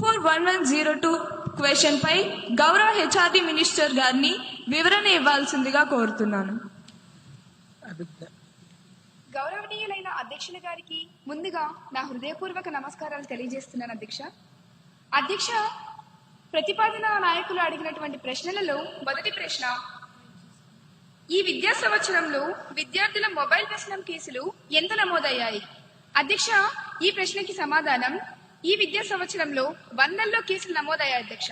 Four one one zero two question పై గౌరవ HRD minister గారిని వివరణ ఇవ్వాల్సిందిగా కోరుతున్నాను. గౌరవనీయులైన అధ్యక్షుల గారికి ముందుగా నా హృదయపూర్వక నమస్కారాలు తెలియజేస్తున్నాను అధ్యక్ష. అధ్యక్ష ప్రతిపాదన నాయకులు అడిగినటువంటి ప్రశ్నలలో మొదటి ప్రశ్న ఈ విద్యా సంవత్సరంలో విద్యార్థుల మొబైల్ వ్యసనం కేసులు ఎంత నమోదయ్యాయి? అధ్యక్ష ఈ ప్రశ్నకి సమాధానం ఈ విద్యా సంవత్సరంలో వందల్లో కేసులు నమోదయ్యాయి అధ్యక్ష.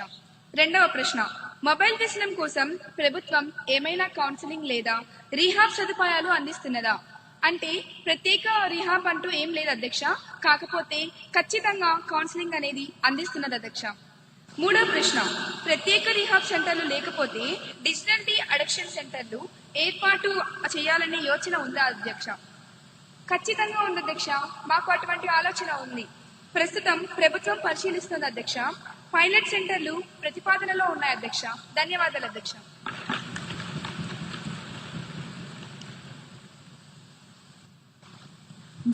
రెండవ ప్రశ్న. మొబైల్ వ్యసనం కోసం ప్రభుత్వం ఏమైనా కౌన్సిలింగ్ లేదా రీహాబ్ సదుపాయాలు అందిస్తున్నదా? అంటే ప్రత్యేక రీహాబ్ అంటూ ఏం లేదు అధ్యక్ష. కాకపోతే ఖచ్చితంగా కౌన్సిలింగ్ అనేది అందిస్తున్నది అధ్యక్ష. మూడో ప్రశ్న. ప్రత్యేక రీహాబ్ సెంటర్లు లేకపోతే డిజిటల్ డి అడక్షన్ సెంటర్లు ఏర్పాటు చేయాలనే యోచన ఉందా అధ్యక్ష? ఖచ్చితంగా ఉంది అధ్యక్ష. మాకు అటువంటి ఆలోచన ఉంది. ప్రస్తుతం ప్రభుత్వం పరిశీలిస్తుంది అధ్యక్ష. పైలట్ సెంటర్లు ప్రతిపాదనలో ఉన్నాయి అధ్యక్ష. ధన్యవాదాలు అధ్యక్ష.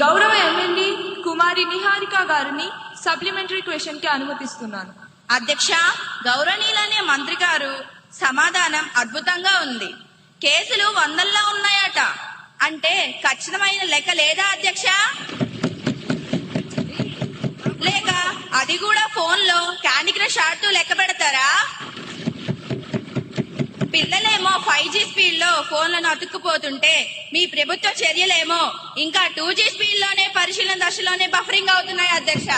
గౌరవ ఎమ్మెల్యే కుమారి నిహారిక గారిని సప్లిమెంటరీ క్వశ్చన్కి అనుమతిస్తున్నాను. అధ్యక్ష గౌరవనీయులనే మంత్రి గారు సమాధానం అద్భుతంగా ఉంది. కేసులు వందల్లో ఉన్నాయట. అంటే ఖచ్చితమైన లెక్క లేదా అధ్యక్ష? అది కూడా ఫోన్లో క్యాండీ క్రష్ ఆడుతూ లెక్క పెడతారా? పిల్లలేమో ఫైవ్ జీ స్పీడ్లో ఫోన్లను అతుక్కుపోతుంటే మీ ప్రభుత్వ చర్యలేమో. ఇంకా టూ జీ స్పీడ్లోనే పరిశీలన దశలోనే బఫరింగ్ అవుతున్నాయి అధ్యక్ష.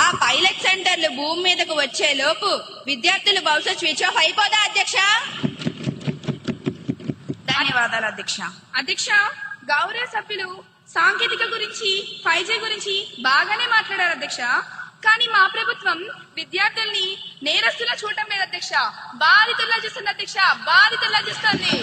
ఆ పైలట్ సెంటర్లు భూమి మీదకు వచ్చే లోపు విద్యార్థుల భవిష్యత్ స్విచ్ ఆఫ్ అయిపోదా అధ్యక్ష? ధన్యవాదాలు అధ్యక్ష. అధ్యక్ష గౌరవ సభ్యులు సాంకేతిక గురించి బాగానే మాట్లాడారు అధ్యక్ష. కానీ మా ప్రభుత్వం విద్యార్థుల్ని నేరస్తులా చూడటం లేదు అధ్యక్ష. బాధితుల్లా చేస్తుంది అధ్యక్ష. బాధితుల్లా చేస్తుంది.